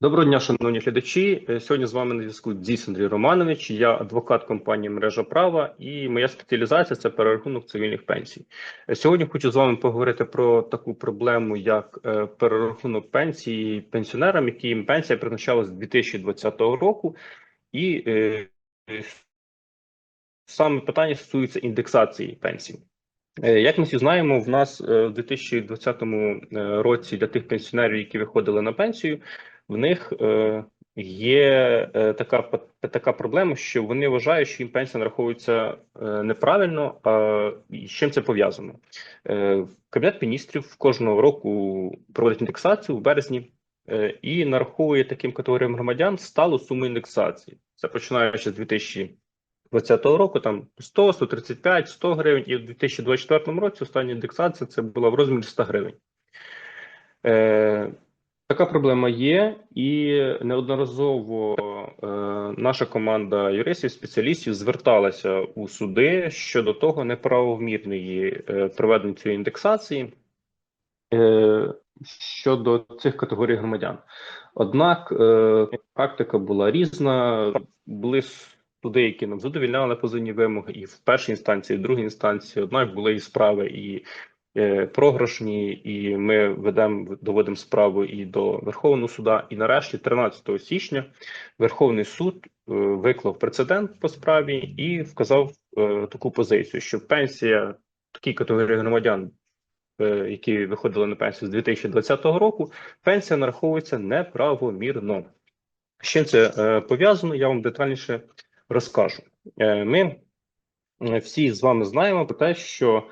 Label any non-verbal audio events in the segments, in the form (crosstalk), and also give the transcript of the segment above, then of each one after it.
Доброго дня, шановні глядачі. Е, Сьогодні з вами на зв'язку Діс Андрій Романович. Я адвокат компанії Мережа права і моя спеціалізація це перерахунок цивільних пенсій. Е, Сьогодні хочу з вами поговорити про таку проблему, як е, перерахунок пенсії пенсіонерам, яким пенсія призначалась з 2020 року, і саме питання стосується індексації пенсій. Як ми всі знаємо, в нас в 2020 е, році для тих пенсіонерів, які виходили на пенсію, в них е, є е, така така проблема, що вони вважають, що їм пенсія нараховується е, неправильно. А з чим це пов'язано? Кабінет міністрів кожного року проводить індексацію в березні і нараховує таким категоріям громадян сталу суму індексації. Це починаючи з 2020 року, там 100, 135, 100 гривень, і в 2024 році остання індексація це була в розмірі 100 гривень. Така проблема є, і неодноразово е, наша команда юристів, спеціалістів зверталася у суди щодо того неправомірної е, проведення цієї індексації е, щодо цих категорій громадян. Однак е, практика була різна. Були суди, які нам задовільняли позивні вимоги, і в першій інстанції, і в другій інстанції. Однак були і справи і програшні, і ми ведемо доводимо справу і до Верховного суда. І нарешті, 13 січня, Верховний суд е, виклав прецедент по справі і вказав е, таку позицію, що пенсія такій категорії громадян, е, які виходили на пенсію з 2020 року, пенсія нараховується неправомірно. З чим це е, пов'язано? Я вам детальніше розкажу. Е, Ми е, всі з вами знаємо про те, що е,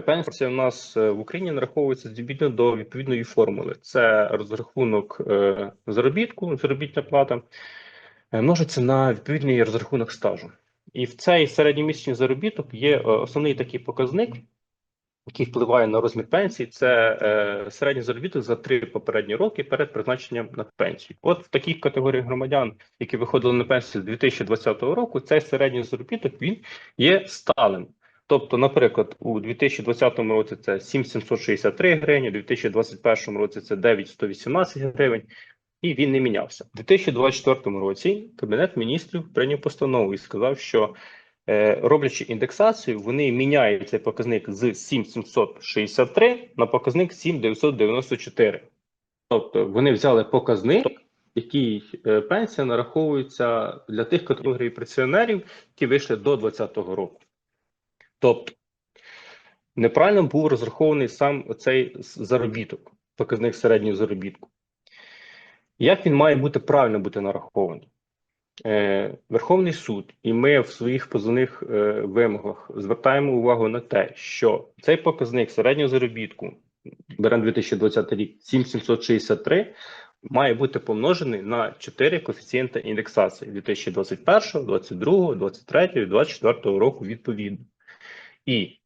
пенсія в нас е, в Україні нараховується відповідно до відповідної формули. Це розрахунок е, заробітку, заробітна плата, е, множиться на відповідний розрахунок стажу. І в цей середньомісячний заробіток є основний такий показник, який впливає на розмір пенсії, це середній заробіток за три попередні роки перед призначенням на пенсію. От в таких категоріях громадян, які виходили на пенсію з 2020 року, цей середній заробіток він є сталим. Тобто, наприклад, у 2020 році це 7763 гривні, у 2021 році це 9118 гривень, і він не мінявся. У 2024 році Кабінет міністрів прийняв постанову і сказав, що Е, роблячи індексацію, вони міняють цей показник з 7763 на показник 7994. Тобто вони взяли показник, який е, пенсія нараховується для тих категорій пенсіонерів, які вийшли до 2020 року. Тобто неправильно був розрахований сам цей заробіток, показник середнього заробітку. Як він має бути правильно бути нарахований? Е, Верховний суд, і ми в своїх позовних е, вимогах звертаємо увагу на те, що цей показник середнього заробітку, беремо 2020 рік, 7763, має бути помножений на 4 коефіцієнти індексації 2021, 2022, 2023, 2024 року відповідно. І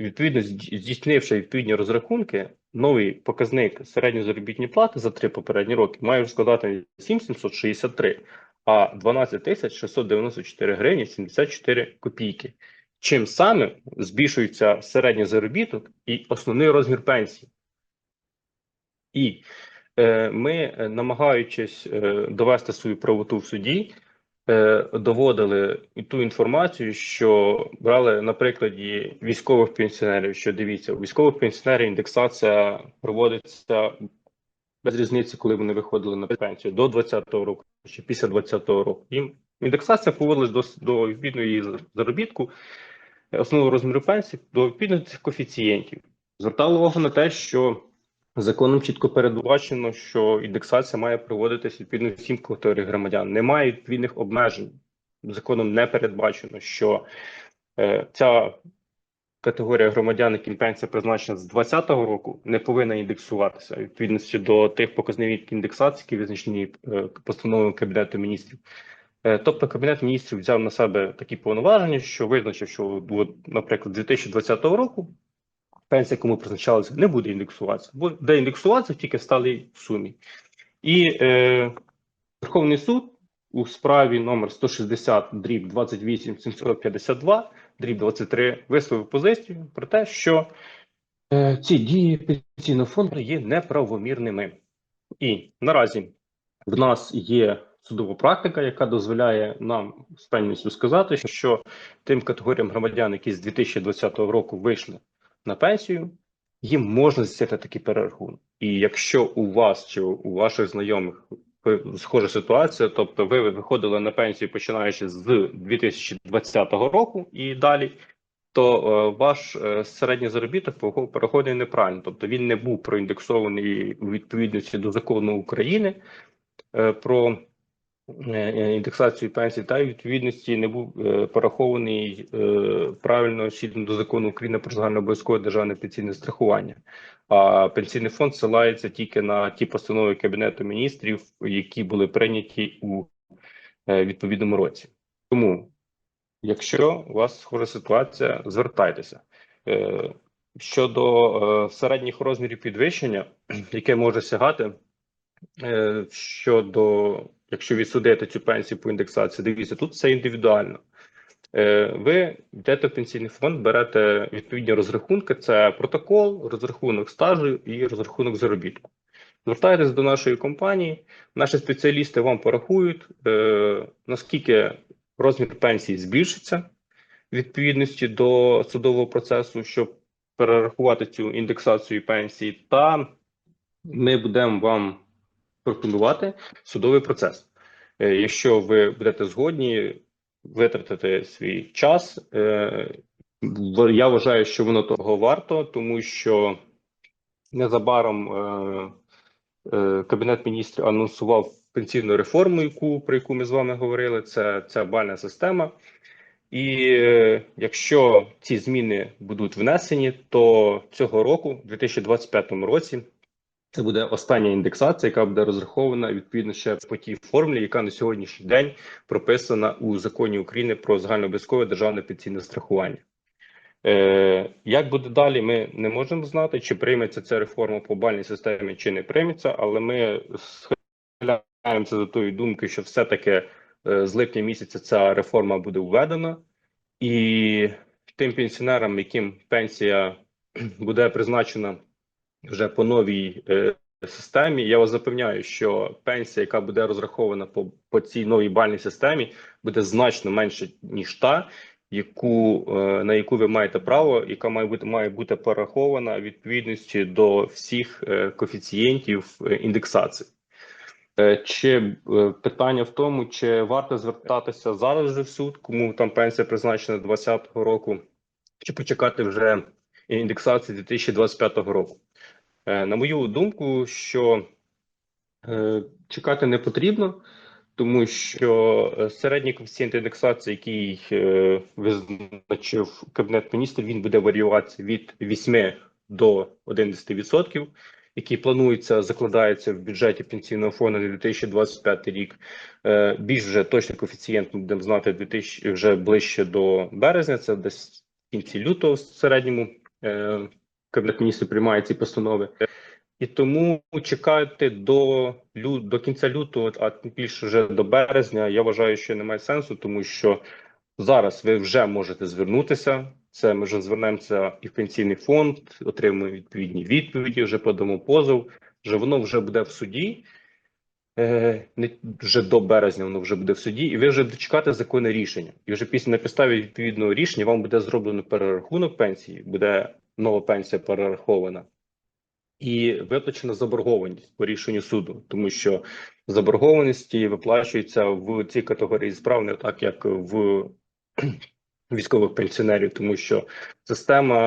відповідно здійснивши відповідні розрахунки, новий показник середньої заробітної плати за три попередні роки має складати 7763 а 12 тисяч 694 гривні 74 копійки. Чим саме збільшується середній заробіток і основний розмір пенсії. І е, ми, е, намагаючись е, довести свою правоту в суді, доводили ту інформацію, що брали на прикладі військових пенсіонерів, що дивіться, у військових пенсіонерів індексація проводиться без різниці, коли вони виходили на пенсію до 20-го року чи після 20-го року. Їм індексація поводилась до, до відповідної заробітку е, основного розміру пенсії до відповідних коефіцієнтів. Звертали увагу на те, що законом чітко передбачено, що індексація має проводитися відповідно всім категоріям громадян. Немає відповідних обмежень. Законом не передбачено, що е, ця категорія громадян, яким пенсія призначена з 2020 року, не повинна індексуватися відповідності до тих показників індексації, які визначені е, постановою Кабінету міністрів. Е, Тобто Кабінет міністрів взяв на себе такі повноваження, що визначив, що, от, наприклад, з 2020 року пенсія, кому призначалася, не буде індексуватися, буде індексуватися тільки в сталій сумі. І е, Верховний суд у справі номер 160 дріб 28 752 дріб 23 висловив позицію про те, що е, ці дії пенсійного фонду є неправомірними. І наразі в нас є судова практика, яка дозволяє нам з певністю сказати, що тим категоріям громадян, які з 2020 року вийшли на пенсію, їм можна здійснити такий перерахунок. І якщо у вас чи у ваших знайомих схожа ситуація, тобто ви виходили на пенсію починаючи з 2020 року і далі, то е, ваш е, середній заробіток переходить неправильно, тобто він не був проіндексований у відповідності до закону України е, про індексацію пенсій, та відповідності не був е, порахований е, правильно згідно до закону України про загальнообов'язкове державне пенсійне страхування. А пенсійний фонд ссилається тільки на ті постанови Кабінету міністрів, які були прийняті у е, відповідному році. Тому, якщо у вас схожа ситуація, звертайтеся. Е, Щодо е, середніх розмірів підвищення, (clears throat) яке може сягати е, щодо, якщо відсудити цю пенсію по індексації, дивіться, тут все індивідуально. Е, Ви йдете в пенсійний фонд, берете відповідні розрахунки: це протокол, розрахунок стажу і розрахунок заробітку. Звертайтесь до нашої компанії, наші спеціалісти вам порахують, е, наскільки розмір пенсії збільшиться в відповідності до судового процесу, щоб перерахувати цю індексацію пенсії, та ми будемо вам пропонувати судовий процес. Е, Якщо ви будете згодні витратити свій час, е, я вважаю, що воно того варто, тому що незабаром е, Кабінет міністрів анонсував пенсійну реформу, яку про яку ми з вами говорили. Це ця бальна система. І якщо ці зміни будуть внесені, то цього року, в 2025 році, це буде остання індексація, яка буде розрахована відповідно ще по тій формулі, яка на сьогоднішній день прописана у законі України про загальнообов'язкове державне пенсійне страхування. Е, як буде далі, ми не можемо знати, чи прийметься ця реформа по бальній системі, чи не прийметься, але ми схиляємося до тої думки, що все-таки е, з липня місяця ця реформа буде введена, і тим пенсіонерам, яким пенсія (clears throat) буде призначена вже по новій е, системі, я вас запевняю, що пенсія, яка буде розрахована по, по цій новій бальній системі, буде значно менше ніж та, яку е, на яку ви маєте право, яка має бути має бути порахована відповідності до всіх е, коефіцієнтів е, індексації. Чи питання в тому, чи варто звертатися зараз же в суд, кому там пенсія призначена 2020 року, чи почекати вже індексації 2025 року? Е, На мою думку, що е, чекати не потрібно, тому що е, середній коефіцієнт індексації, який визначив Кабінет міністрів, він буде варіюватися від 8 до 11%, який планується, закладається в бюджеті пенсійного фонду на 2025 рік. Більш вже точний коефіцієнт ми будемо знати 2000, вже ближче до березня, це десь в кінці лютого в середньому. Е, Кабінет міністрів приймає ці постанови. І тому чекати до до кінця лютого, а більше вже до березня, я вважаю, що немає сенсу, тому що зараз ви вже можете звернутися. Це ми вже звернемося і в пенсійний фонд, отримуємо відповідні відповіді, вже подамо позов. Вже воно вже буде в суді. Е, не вже до березня воно вже буде в суді, і ви вже будете чекати законне рішення. І вже після на підставі відповідного рішення вам буде зроблено перерахунок пенсії, буде нова пенсія перерахована і виплачена заборгованість по рішенню суду, тому що заборгованості виплачуються в цій категорії справ не так, як в військових пенсіонерів, тому що система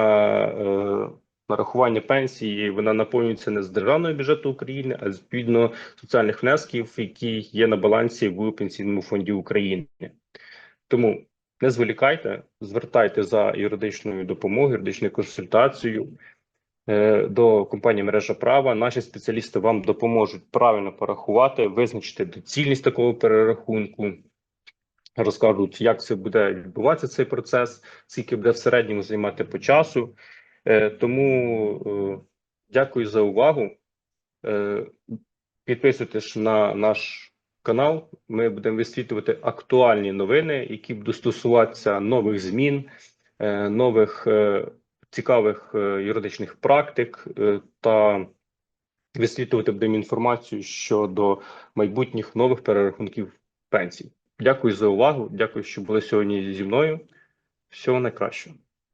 е, нарахування пенсії вона наповнюється не з державного бюджету України, а відповідно соціальних внесків, які є на балансі в пенсійному фонді України. Тому не зволікайте, звертайте за юридичною допомогою, юридичною консультацією е, до компанії мережа права. Наші спеціалісти вам допоможуть правильно порахувати, визначити доцільність такого перерахунку. Розкажуть, як це буде відбуватися цей процес, скільки буде в середньому займати по часу. Е, Тому е, дякую за увагу. Е, Підписуйтесь на наш канал. Ми будемо висвітлювати актуальні новини, які будуть стосуватися нових змін, нових цікавих юридичних практик та висвітлювати будемо інформацію щодо майбутніх нових перерахунків пенсій. Дякую за увагу. Дякую, що були сьогодні зі мною. Всього найкращого.